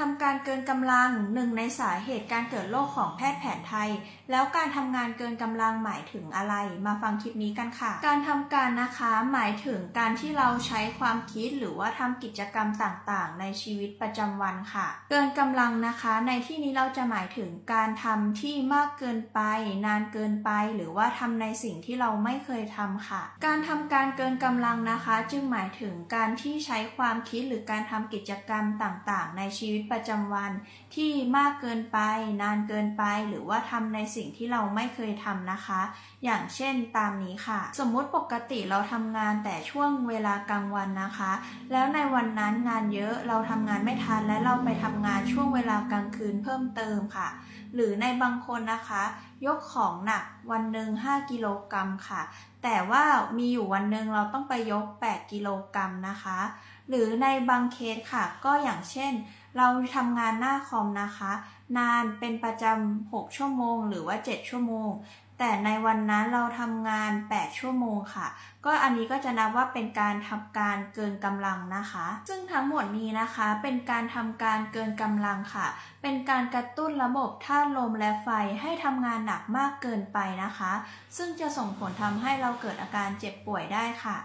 ทำการเกินกำลังหนึ่งในสาเหตุการเกิดโรคของแพทย์แผนไทย แล้วการทำงานเกินกำลังหมายถึงอะไร มาฟังคลิปนี้กันค่ะ การทำการนะคะหมายถึงการที่เราใช้ความคิดหรือว่าทำกิจกรรมต่างๆ ในชีวิตประจำวันค่ะ เกินกำลังนะคะ ในที่นี้เราจะหมายถึงการทำที่มากเกินไป นานเกินไป หรือว่าทำในสิ่งที่เราไม่เคยทำค่ะ การทำการเกินกำลังนะคะ จึงหมายถึงการที่ใช้ความคิดหรือการทำกิจกรรมต่างๆ ในชีวิตประจำวันที่มากเกินไป นานเกินไป หรือว่าทำในสิ่งที่เราไม่เคยทำนะคะ อย่างเช่นตามนี้ค่ะ สมมุติปกติเราทำงานแต่ช่วงเวลากลางวันนะคะ แล้วในวันนั้นงานเยอะเราทำงานไม่ทันและเราไปทำงานช่วงเวลากลางคืนเพิ่มเติมค่ะ หรือในบางคนนะคะ ยกของหนักวันหนึ่ง5กิโลกรัมค่ะ แต่ว่ามีอยู่วันหนึ่งเราต้องไปยก 8 กิโลกรัมนะคะ หรือในบางเคสค่ะ ก็อย่างเช่น เราทำงานหน้าคอมนะคะ นานเป็นประจำ 6 ชั่วโมง หรือว่า 7 ชั่วโมง แต่ในวันนั้นเราทำงาน 8 ชั่วโมงค่ะ ก็อันนี้ก็จะนับว่าเป็นการทำการเกินกำลังนะคะ ซึ่งทั้งหมดนี้นะคะเป็นการทำการเกินกำลังค่ะ เป็นการกระตุ้นระบบธาตุลมและไฟให้ทำงานหนักมากเกินไปนะคะ ซึ่งจะส่งผลทำให้เราเกิดอาการเจ็บป่วยได้ค่ะ